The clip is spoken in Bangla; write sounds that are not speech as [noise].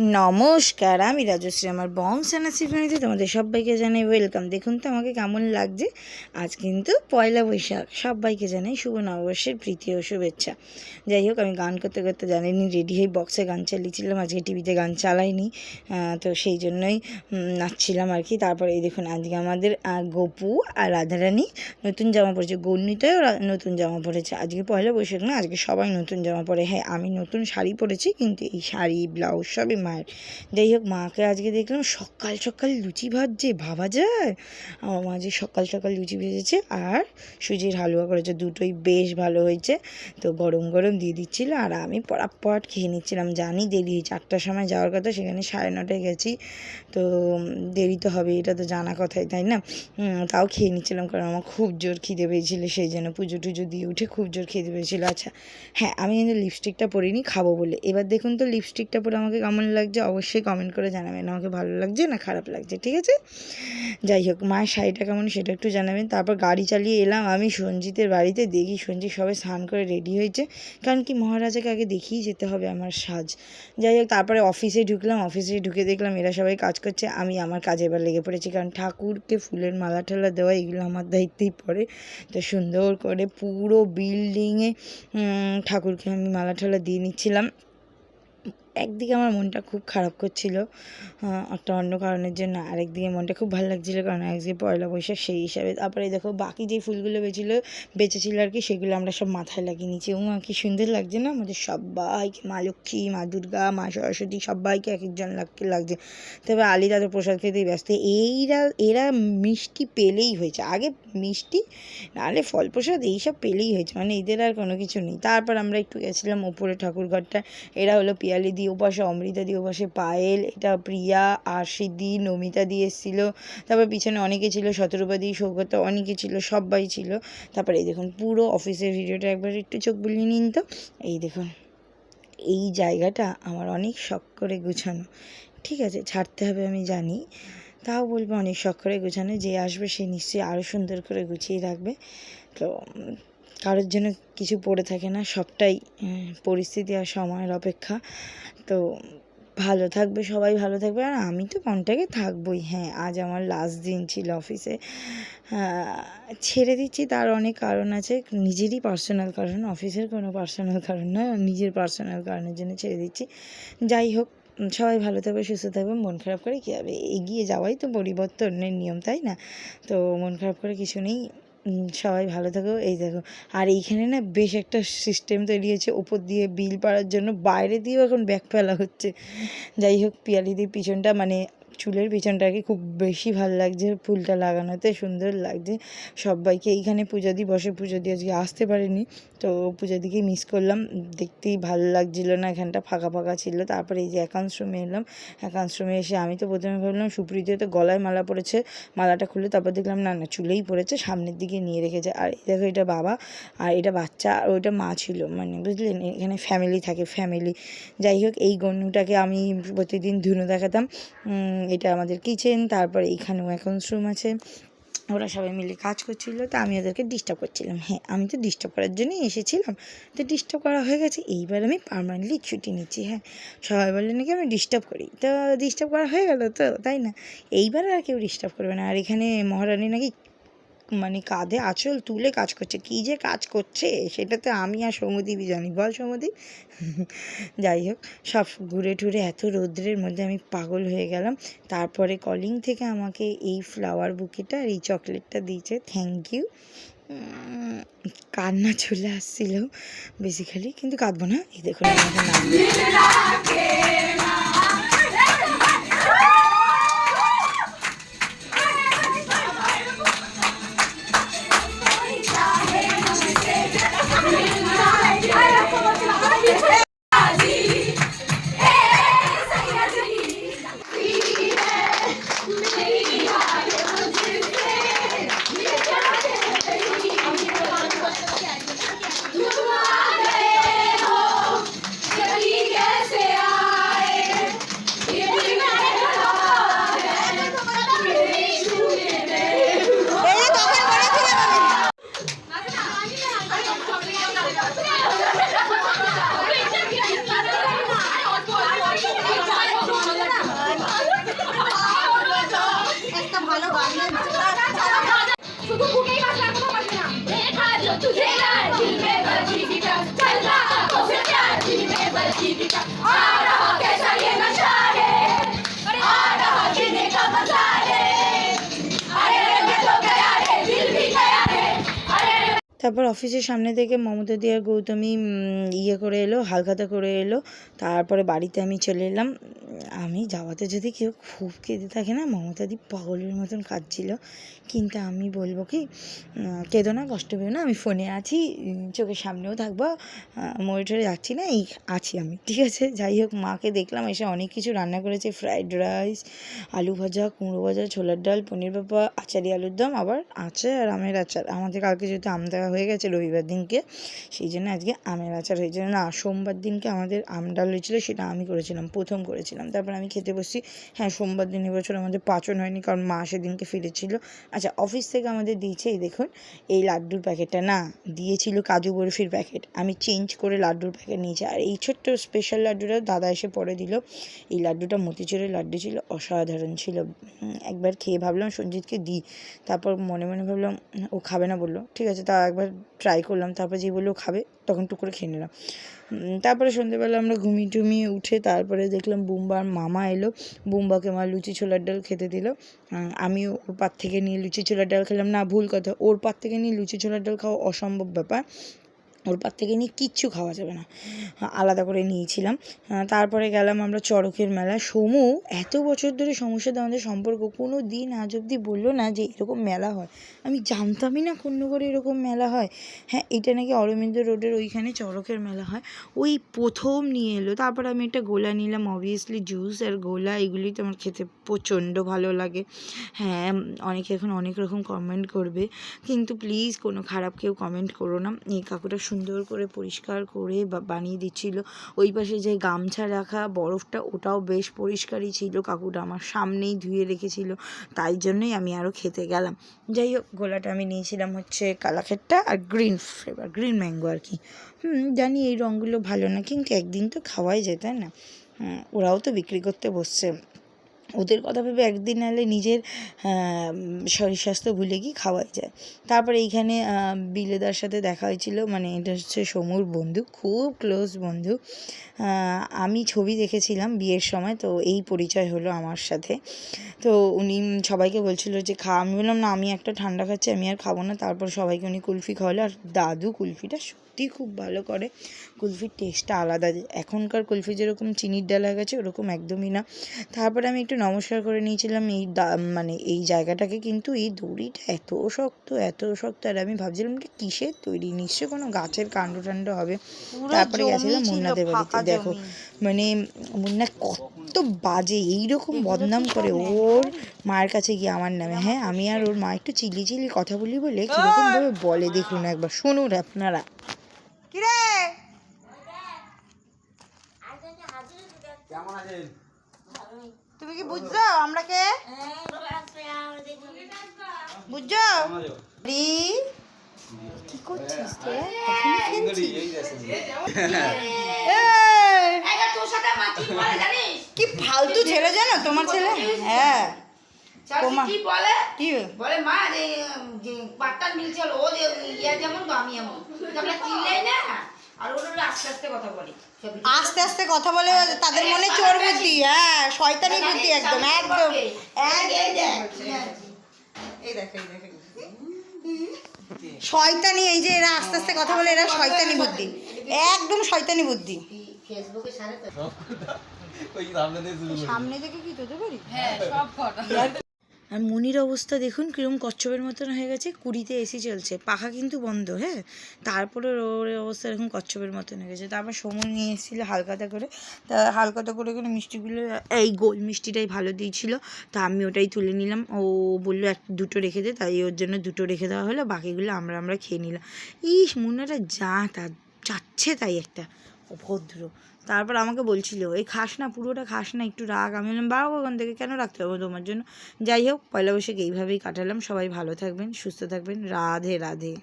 নমস্কার, আমি রাজশ্রী, আমার বং সেনাসি তোমাদের সবাইকে জানাই ওয়েলকাম দেখুন তো আমাকে কেমন লাগছে। আজ কিন্তু পয়লা বৈশাখ, সবাইকে জানাই শুভ নববর্ষের প্রীতি ও শুভেচ্ছা। যাই হোক, আমি গান করতে করতে জানিনি রেডি হয়ে বক্সে গান চালিয়েছিলাম, আজকে টিভিতে গান চালাইনি। তো সেই জন্যই নাচছিলাম আর কি। তারপরে এই দেখুন, আজকে আমাদের গপু আর রাধারানী নতুন জামা পরেছে। রা- নতুন জামা পরেছে। আজকে পয়লা বৈশাখ না, আজকে সবাই নতুন জামা পরে। হ্যাঁ আমি নতুন শাড়ি পরেছি, কিন্তু এই শাড়ি, ব্লাউজ সবই মায়ের। যাই হোক, মাকে আজকে দেখলাম সকাল সকাল লুচি ভাজছে, ভাবা যায়? আমার মা যে সকাল সকাল লুচি ভেজেছে আর সুজির হালুয়া করেছে, দুটোই বেশ ভালো হয়েছে। তো গরম গরম দিয়ে দিচ্ছিল আর আমি পরাপট খেয়ে নিচ্ছিলাম। জানি দেরি আটটার সময় যাওয়ার কথা, সেখানে সাড়ে নটায় গেছি। তো দেরি তো হবে এটা তো জানা কথাই, তাই না? তাও খেয়ে নিচ্ছিলাম কারণ আমার খুব জোর খিদে পেয়েছিল, সেই জন্য পুজো টুজো দিয়ে উঠে খুব জোর খিদে পেয়েছিল। আচ্ছা হ্যাঁ আমি কিন্তু লিপস্টিকটা পরিনি, খাব বলে। এবার দেখুন তো লিপস্টিকটা পরে আমাকে কেমন লাগছে, অবশ্যই কমেন্ট করে জানাবেন। আমাকে ভালো লাগছে, না খারাপ লাগছে, ঠিক আছে? যাই হোক মায়ের শাড়িটা কেমন সেটা একটু জানাবেন। তারপর গাড়ি চালিয়ে এলাম আমি সঞ্জিতের বাড়িতে। দেখি সঞ্জিত সবাই স্নান করে রেডি হয়েছে। কারণ কি, মহারাজাকে আগে দেখিয়ে যেতে হবে আমার সাজ। যাই হোক, তারপরে অফিসে ঢুকলাম। অফিসে ঢুকে দেখলাম এরা সবাই কাজ করছে। আমি আমার কাজে এবার লেগে পড়েছি। কারণ ঠাকুরকে ফুলের মালা ঠালা দেওয়া, এগুলো আমার দায়িত্বেই পড়ে। তো সুন্দর করে পুরো বিল্ডিংয়ে ঠাকুরকে আমি মালা ঠালা দিয়ে নিচ্ছিলাম। একদিকে আমার মনটা খুব খারাপ করছিল একটা অন্য কারণের জন্য আরেকদিকে মনটা খুব ভালো লাগছিল, কারণ আজকে পয়লা বৈশাখ সেই হিসাবে। তারপরে দেখো বাকি যে ফুলগুলো বেঁচেছিলো বেঁচেছিল আর কি, সেগুলো আমরা সব মাথায় লাগিয়ে নিয়েছি। ও কি সুন্দর লাগছে না? আমাদের সবাইকে, মা লক্ষ্মী, মা দুর্গা, মা সরস্বতী, সবাইকে এক একজন লাগতে লাগছে। তবে আলি তাদের প্রসাদ খেতেই ব্যস্ত। এইরা, এরা মিষ্টি পেলেই হয়েছে। আগে মিষ্টি, নাহলে ফল প্রসাদ এইসব পেলেই হয়েছে। মানে এদের আর কোনো কিছু নেই। তারপর আমরা একটু গেছিলাম ওপরে ঠাকুরঘরটা। এরা হলো পিয়ালি দি ওপাশে অমৃতা দি ওপাশে পায়েল, এটা প্রিয়া আরশিদি নমিতা দি এসেছিল। তারপর পিছনে অনেকে ছিল, শতরূপা দি, সৌগত, অনেকে ছিল সবাই ছিল। তারপরে এই দেখুন, পুরো অফিসের ভিডিওটা একবার একটু চোখ বুলিয়ে নিন তো। এই দেখুন, এই জায়গাটা আমার অনেক শখ করে গুছানো। ঠিক আছে, ছাড়তে হবে আমি জানি। তাও বলব অনেক শখ করে গুছানো, যে আসবে সে নিশ্চয়ই আরও সুন্দর করে গুছিয়ে রাখবে। তো কারোর জন্য কিছু পড়ে থাকে না, সবটাই পরিস্থিতি আর সময়ের অপেক্ষা। তো ভালো থাকবে, সবাই ভালো থাকবে, আর আমি তো কন্ট্যাক্টে থাকবোই। হ্যাঁ আজ আমার লাস্ট দিন ছিল অফিসে ছেড়ে দিচ্ছি, তার অনেক কারণ আছে। নিজেরই পার্সোনাল কারণ অফিসের কোনো পার্সোনাল কারণ না, নিজের পার্সোনাল কারণের জন্য ছেড়ে দিচ্ছি। যাই হোক, সবাই ভালো থাকবে, সুস্থ থাকবে, মন খারাপ করে কী হবে? এগিয়ে যাওয়াই তো পরিবর্তনের নিয়ম, তাই না? তো মন খারাপ করে কিছু নেই। সবাই ভালো থাকো। এই দেখো, আর এইখানে না বেশ একটা সিস্টেম তৈরি হয়েছে। ওপর দিয়ে বিল পাড়ার জন্য, বাইরে দিয়েও এখন ব্যাগ ফেলা হচ্ছে। যাই হোক, পিয়ালিদির পিছনটা মানে চুলের পিছনটাকে খুব বেশি ভালো লাগছে, ফুলটা লাগানোতে সুন্দর লাগছে। সবাইকে এইখানে পূজা দি, বসে পুজো দিয়ে আজকে আসতে পারিনি। তো পূজা দিকে মিস করলাম, দেখতেই ভালো লাগছিল না, এখানটা ফাঁকা ফাঁকা ছিল। তারপরে এই যে একাংশ রুমে এলাম, একাংশ রুমে এসে আমি তো প্রথমে ভাবলাম সুপ্রীতি তো গলায় মালা পড়েছে মালাটা খুলে তারপর দেখলাম না না, চুলেই পড়েছে সামনের দিকে নিয়ে রেখেছে। আর এই দেখো এটা বাবা, আর এটা বাচ্চা, আর ওইটা মা ছিল মানে বুঝলেন? এখানে ফ্যামিলি থাকে ফ্যামিলি যাই হোক, এই গন্যুটাকে আমি প্রতিদিন ধুনো দেখাতাম এটা আমাদের কিচেন তারপরে এখানেও এখন রুম আছে। ওরা সবাই মিলে কাজ করছিল, তো আমি ওদেরকে ডিস্টার্ব করছিলাম। হ্যাঁ আমি তো ডিস্টার্ব করার জন্যই এসেছিলাম। তো ডিস্টার্ব করা হয়ে গেছে, এইবার আমি পারমানেন্টলি ছুটি নিচ্ছি হ্যাঁ। সবাই বলে নাকি আমি ডিস্টার্ব করি। তো ডিস্টার্ব করা হয়ে গেল তো, তাই না? এইবার আর কেউ ডিস্টার্ব করবে না। আর এখানে মহারানী নাকি মানে কাঁধে আঁচল তুলে কাজ করছে। কী যে কাজ করছে সেটা তো আমি আর সৌমদীপই জানি। বল সৌমদীপ [laughs] যাই হোক, সব ঘুরে টুরে এত রৌদ্রের মধ্যে আমি পাগল হয়ে গেলাম। তারপরে কলিং থেকে আমাকে এই ফ্লাওয়ার বুকেটা আর এই চকলেটটা দিয়েছে। থ্যাংক ইউ কান্না চলে আসছিল বেসিক্যালি কিন্তু কাঁদবো না। এই দেখুন আমাকে তারপর অফিসের সামনে থেকে মমতা দি গৌতমী ইয়ে করে এলো, হালখাতা করে এলো। তারপরে বাড়িতে আমি চলে এলাম। আমি যাওয়াতে যদি কেউ খুব কেঁদে থাকে না, মমতা দি পাগলের মতন কাঁদছিল। কিন্তু আমি বলব কি কেঁদো না, কষ্ট পেও না, আমি ফোনে আছি চোখের সামনেও থাকব মরে টরে যাচ্ছি না, এই আছি আমি, ঠিক আছে? যাই হোক, মাকে দেখলাম, এসে অনেক কিছু রান্না করেছে, ফ্রাইড রাইস, আলু ভাজা, কুমড়ো ভাজা, ছোলার ডাল, পনির বাবা আচারি আলুর দম, আবার আছে আর আমের আচার। আমাদের কালকে যেহেতু আম দেওয়া হয়ে গেছে রবিবার দিনকে, সেই জন্য আজকে আমের আচার হয়েছিল না, সোমবার দিনকে আমাদের আম ডাল হয়েছিল, সেটা আমি করেছিলাম, প্রথম করেছিলাম। তারপর আমি খেতে বসছি। হ্যাঁ সোমবার দিন এবছর আমাদের পাচন হয়নি, কারণ মা সেদিনকে ফিরেছিল। আচ্ছা অফিস থেকে আমাদের দিয়েছে, এই দেখুন, এই লাড্ডুর প্যাকেটটা না, দিয়েছিল কাজু বরফির প্যাকেট আমি চেঞ্জ করে লাড্ডুর প্যাকেট নিয়েছি। আর এই ছোট্ট স্পেশাল লাড্ডুটা দাদা এসে পরে দিল। এই লাড্ডুটা মতিচুরের লাড্ডু ছিল, অসাধারণ ছিল। একবার খেয়ে ভাবলাম, সঞ্জিতকে দিই। তারপর মনে মনে ভাবলাম, ও খাবে না বলল। ঠিক আছে, তা একবার ট্রাই করলাম। তারপর যে বলল খাবে তখন টুক করে খেয়ে নিলাম। তারপরে সন্ধ্যেবেলা আমরা ঘুমিয়ে টুমিয়ে উঠে তারপরে দেখলাম বুম্বার মামা এলো। বুম্বাকে মা লুচি ছোলার ডাল খেতে দিল। আমি ওর পাত থেকে নিয়ে লুচি ছোলার ডাল খেলাম। না, ভুল কথা। ওর পাত থেকে নিয়ে লুচি ছোলার ডাল খাওয়া অসম্ভব ব্যাপার। ওর পাত থেকে নিয়ে কিচ্ছু খাওয়া যাবে না। আলাদা করে নিয়েছিলাম। তারপরে গেলাম আমরা চড়কের মেলা। সমু এত বছর ধরে সমুর সাথে আমাদের সম্পর্ক, কোনো দিন আজ অবধি বলল না যে এরকম মেলা হয়। আমি জানতামই না করে এরকম মেলা হয়। হ্যাঁ এটা নাকি অরবিন্দ রোডের ওইখানে চড়কের মেলা হয়। ওই প্রথম নিয়ে এলো। তারপর আমি একটা গোলা নিলাম অবভিয়াসলি জুস আর গোলা। এগুলি তো আমার খেতে প্রচণ্ড ভালো লাগে। হ্যাঁ অনেকে এখন অনেক রকম কমেন্ট করবে। কিন্তু প্লিজ কোনো খারাপ কেউ কমেন্ট করো না। এই কাকুটা সুন্দর করে পরিষ্কার করে বানিয়ে দিচ্ছিল। ওই পাশে যে গামছা রাখা, বরফটা ওটাও বেশ পরিষ্কারই ছিল। কাকুটা আমার সামনেই ধুয়ে রেখেছিল। তাই জন্যই আমি আরও খেতে গেলাম। যাই হোক, গোলাটা আমি নিয়েছিলাম হচ্ছে কালাখেরটা আর গ্রিন ফ্লেভার, গ্রিন ম্যাঙ্গো আর কি। হুম, জানি এই রঙগুলো ভালো না, কিন্তু একদিন তো খাওয়াই যায়, তাই না? ওরাও তো বিক্রি করতে বসছে। ওদের কথা ভেবে একদিন নাহলে নিজের শরীর স্বাস্থ্য ভুলে গিয়ে খাওয়াই যায়। তারপরে এইখানে বিলেদার সাথে দেখা হয়েছিল মানে এটা হচ্ছে সমুর বন্ধু, খুব ক্লোজ বন্ধু। আমি ছবি দেখেছিলাম বিয়ের সময়, তো এই পরিচয় হলো আমার সাথে। তো উনি সবাইকে বলছিল যে, খা আমি বললাম, না, আমি একটা ঠান্ডা খাচ্ছি, আমি আর খাব না। তারপর সবাইকে উনি কুলফি খাওয়ালো, আর দাদু কুলফিটা সত্যি খুব ভালো করে। কুলফির টেস্টটা আলাদা। এখনকার কুলফি যেরকম চিনির ডাল গেছে ওরকম একদমই না। তারপরে আমি একটু নমস্কার করে নিয়েছিলাম এই দা- মানে এই জায়গাটাকে। কিন্তু এই দড়িটা এত শক্ত এত শক্ত আর আমি ভাবছিলাম এটা কিসের তৈরি নিশ্চয় কোনো গাছের কাণ্ড টাণ্ড হবে। তারপরে গেছিলাম মুন্নাদের বাড়িতে। দেখো মানে মুন্না কত বাজে এইরকম বদনাম করে ওর মায়ের কাছে গিয়ে আমার নামে। হ্যাঁ আমি আর ওর মা একটু চিলি চিলি কথা বলি বলে কীরকম ভাবে বলে দেখুন একবার শুনুন আপনারা। কিরে? কেমন আছেন তুমি কি বুঝছ? আমরা কে? বুঝছ? রি কি করছিস কি ফালতু ছেলে জানো তোমার ছেলে? হ্যাঁ। কি বলে কি বলে মা যে যে পাট্টার মিল ও যে ইয়া যেমন তো আমি এমন আমরা চিল্লাই না আর ওরা আস্তে আস্তে কথা বলে আস্তে আস্তে কথা বলে তাদের মনে চোর বুদ্ধি হ্যাঁ শয়তানি বুদ্ধি একদম একদম এই এই দেখ এই দেখ শয়তানি এই যে এরা আস্তে আস্তে কথা বলে এরা শয়তানি বুদ্ধি একদম শয়তানি বুদ্ধি ফেসবুকে সারে তো সামনে থেকে কি তোদের বাড়ি আর মনির অবস্থা দেখুন কিরম কচ্ছপের মতন হয়ে গেছে, কুড়িতে এসি চলছে। পাখা কিন্তু বন্ধ হ্যাঁ? তারপরে ওর অবস্থা এরকম কচ্ছপের মতন হয়ে গেছে। তারপর সময় নিয়ে এসেছিল হালকাতা করে। তা হালকাতা করে করে মিষ্টিগুলো, এই গোল মিষ্টিটাই ভালো দিয়েছিল। তা আমি ওটাই তুলে নিলাম। ও বলল, এক দুটো রেখে দে। তাই ওর জন্য দুটো রেখে দেওয়া হলো। বাকিগুলো আমরা আমরা খেয়ে নিলাম। ইস, মুন্নাটা যা তা, চাচ্ছে তাই একটা। অভদ্র। তারপর আমাকে বলছিল, এই খাস না, পুরোটা খাস না, একটু রাখ আমি বললাম, বাবা, ওখান থেকে কেন রাখতে হবে তোমার জন্য? যাই হোক, পয়লা বৈশাখ এইভাবেই কাটালাম। সবাই ভালো থাকবেন, সুস্থ থাকবেন। রাধে রাধে।